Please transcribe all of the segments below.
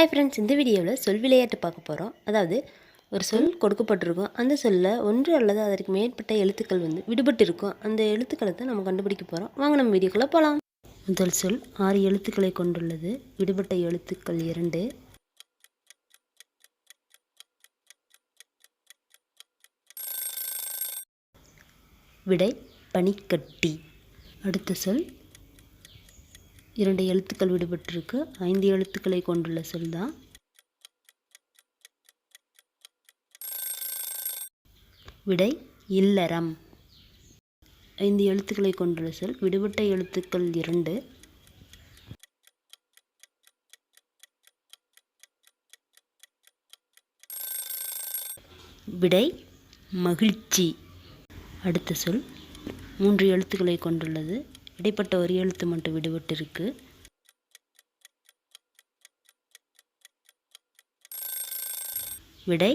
Hi friends இந்த வீடியோவில் சொல் விளையாட்டு பார்க்க போகிறோம் அதாவது ஒரு சொல் கொடுக்கப்பட்டிருக்கும். அந்த சொல்ல ஒன்று அல்லது அதற்கு மேற்பட்ட எழுத்துக்கள் வந்து விடுபட்டு இருக்கும் அந்த எழுத்துக்களை தான் நம்ம கண்டுபிடிக்க போகிறோம் வாங்க நம்ம வீடியோக்குள்ளே போகலாம் முதல் சொல் ஆறு எழுத்துக்களை கொண்டுள்ளது. விடுபட்ட எழுத்துக்கள் இரண்டு. விடை பனிக்கட்டி. அடுத்த சொல் இரண்டு எழுத்துக்கள் விடுபட்டிருக்கு. ஐந்து எழுத்துக்களை கொண்டுள்ள சொல் தான். விடை இல்லறம். ஐந்து எழுத்துக்களை கொண்டுள்ள சொல் விடுபட்ட எழுத்துக்கள் இரண்டு. விடை மகிழ்ச்சி. அடுத்த சொல் மூன்று எழுத்துக்களை கொண்டுள்ளது. இடைப்பட்ட ஒரு எழுத்து மட்டும் விடுபட்டிருக்கு. விடை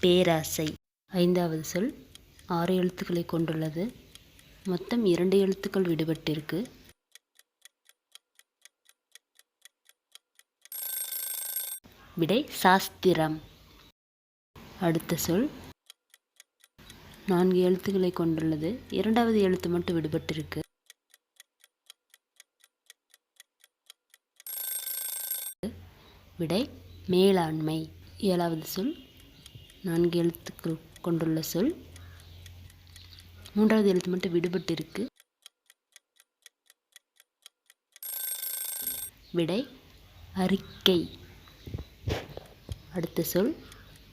பேராசை. ஐந்தாவது சொல் ஆறு எழுத்துக்களை கொண்டுள்ளது. மொத்தம் இரண்டு எழுத்துக்கள் விடுபட்டிருக்கு. விடை சாஸ்திரம். அடுத்த சொல் நான்கு எழுத்துக்களை கொண்டுள்ளது. இரண்டாவது எழுத்து மட்டும் விடுபட்டிருக்கு. விடை மேலாண்மை. ஏழாவது சொல் நான்கு எழுத்துக்கள் கொண்டுள்ள சொல். மூன்றாவது எழுத்து மட்டும் விடுபட்டிருக்கு. விடை அறிக்கை. அடுத்த சொல்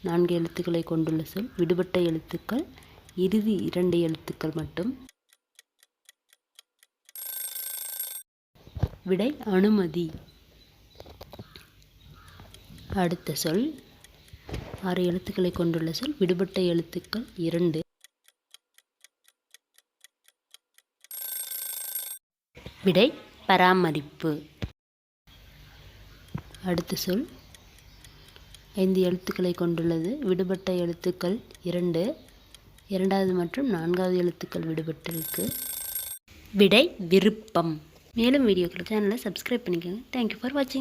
நான்கு எழுத்துக்களை கொண்டுள்ள சொல். விடுபட்ட எழுத்துக்கள் இறுதி இரண்டு எழுத்துக்கள் மட்டும். விடை அனுமதி. அடுத்த சொல். ஆறு எழுத்துக்களை கொண்டுள்ள சொல். விடுபட்ட எழுத்துக்கள் இரண்டு. விடை பராமரிப்பு. அடுத்த சொல். ஐந்து எழுத்துக்களை கொண்டுள்ளது. விடுபட்ட எழுத்துக்கள் இரண்டு. இரண்டாவது மற்றும் நான்காவது எழுத்துக்கள் விடுபட்டிருக்கு. விடை விருப்பம். மேலும் வீடியோக்களுக்கு சேனலை சப்ஸ்கிரைப் பண்ணிக்கோங்க. தேங்க்யூ ஃபார் வாட்சிங்